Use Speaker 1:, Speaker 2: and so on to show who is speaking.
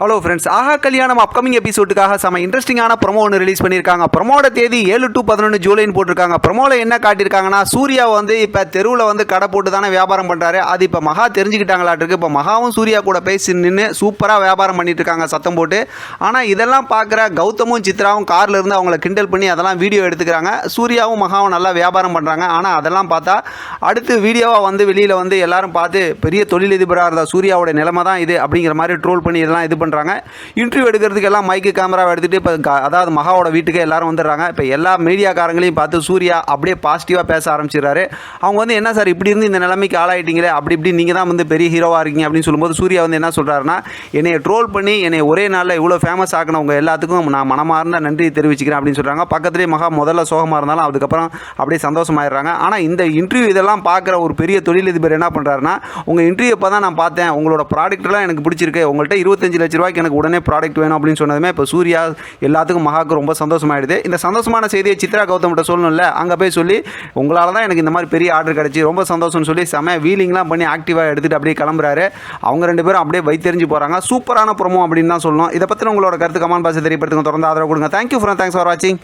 Speaker 1: Hello friends ஆஹா கல்யாணம் upcoming எபிசோடுக்காக செம இன்ட்ரெஸ்டிங்கான ப்ரொமோ ஒன்று ரிலீஸ் பண்ணியிருக்காங்க. ப்ரொமோட தேதி ஏழு டு பதினொன்று ஜூலைன்னு போட்டிருக்காங்க. ப்ரொமோவில் என்ன காட்டியிருக்காங்கன்னா சூர்யா வந்து இப்போ தெருவில் வந்து கடை போட்டு தானே வியாபாரம் பண்ணுறாரு அது இப்போ மகா தெரிஞ்சுக்கிட்டாங்களாட்டிருக்கு இப்போ மகாவும் சூர்யா கூட பேசி நின்று சூப்பராக வியாபாரம் பண்ணிட்டு இருக்காங்க சத்தம் போட்டு. ஆனால் இதெல்லாம் பார்க்குற கௌதமும் சித்ராவும் காரில் இருந்து அவங்கள கிண்டல் பண்ணி அதெல்லாம் வீடியோ எடுத்துக்கிறாங்க. சூர்யாவும் மகாவும் நல்லா வியாபாரம் பண்ணுறாங்க ஆனால் அதெல்லாம் பார்த்தா அடுத்து வீடியோவாக வந்து வெளியில் வந்து எல்லாரும் பார்த்து பெரிய தொழிலதிபராக இருந்தால் சூர்யாவோட நிலைமை தான் இது அப்படிங்கிற மாதிரி ட்ரோல் பண்ணி இதெல்லாம் இது பண்ணுறாங்க இன்டர்வியூ எடுக்கிறதுக்கு எல்லாம் மைக்கு கேமராவை எடுத்துகிட்டு இப்போ அதாவது மகாவோட வீட்டுக்கே எல்லாரும் வந்துடுறாங்க. இப்போ எல்லா மீடியாக்காரங்களையும் பார்த்து சூர்யா அப்படியே பாசிட்டிவாக பேச ஆரம்பிச்சிடுறாரு. அவங்க வந்து என்ன சார் இப்படி இருந்து இந்த நிலைமைக்கு ஆளாயிட்டீங்களே? அப்படி இப்படி நீங்கள் தான் வந்து பெரிய ஹீரோவாக இருக்கீங்க. அப்படின்னு சொல்லும்போது சூர்யா வந்து என்ன சொல்கிறாருன்னா என்னைய ட்ரோல் பண்ணி என்னை ஒரே நாளில் இவ்வளோ ஃபேமஸ் ஆக்கினவங்க எல்லாத்துக்கும் நான் மனமார்ந்த நன்றி தெரிவிச்சுக்கிறேன். அப்படின்னு சொல்கிறாங்க பக்கத்துலேயே மகா முதல்ல சோகமாக இருந்தாலும் அதுக்கப்புறம் அப்படியே சந்தோஷமாயிடுறாங்க. ஆனால் இந்த இன்டர்வியூ இதெல்லாம் பார்க்குற ஒரு பெரிய தொழிலதிபர் என்ன பண்ணுறாருன்னா உங்கள் இன்டர்வியூ இப்போ தான் நான் பார்த்தேன். உங்களோட ப்ராடக்ட்லாம் எனக்கு பிடிச்சிருக்கு. உங்கள்கிட்ட இருபத்தஞ்சு லட்சம் லட்ச ரூபாய்க்கு எனக்கு உடனே ப்ராடக்ட் வேணும் அப்படின்னு சொன்னதுமே இப்போ சூர்யா எல்லாத்துக்கும் மகாக்கு ரொம்ப சந்தோஷமாயிடுது. இந்த சந்தோஷமான செய்தியை சித்ரா கௌதம்கிட்ட சொல்லணும்ல அங்கே போய் சொல்லி உங்களால் தான் எனக்கு இந்த மாதிரி பெரிய ஆர்டர் கிடச்சி ரொம்ப சந்தோஷம்னு சொல்லி செம வீலிங்லாம் பண்ணி ஆக்டிவாக எடுத்துகிட்டு அப்படியே கிளம்புறாரு. அவங்க ரெண்டு பேரும் அப்படியே வைத்தெறிஞ்சு போகிறாங்க சூப்பரான ப்ரோமோ அப்படின்னு தான் சொல்லணும். இதை பற்றி உங்களோட கருத்து கமெண்ட் பாக்ஸ் தெரியப்படுத்துங்க. தொடர்ந்து ஆதரவு கொடுங்க. தேங்க்யூ ஃப்ரெண்ட் தேங்க்ஸ் ஃபார் வாட்சிங்